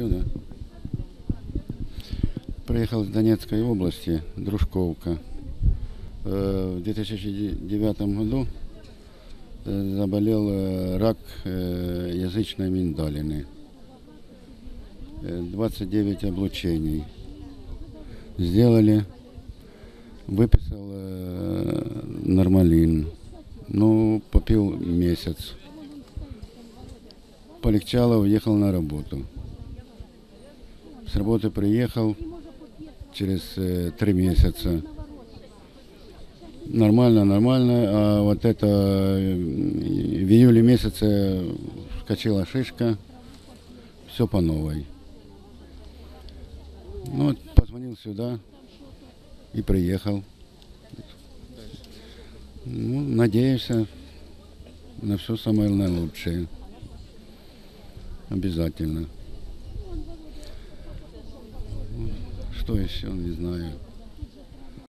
Сюда. Приехал из Донецкой области, Дружковка. Э, В 2009 году э, заболел э, рак язычной миндалины. Э, 29 облучений. Сделали, выписал нормалин. Ну, попил месяц. Полегчало, уехал на работу. С работы приехал через э, три месяца. Нормально, нормально. А вот это э, в июле месяце скочила шишка. Все по новой. Ну, вот позвонил сюда и приехал. Ну, надеюсь на все самое наилучшее. Обязательно. Что еще, не знаю.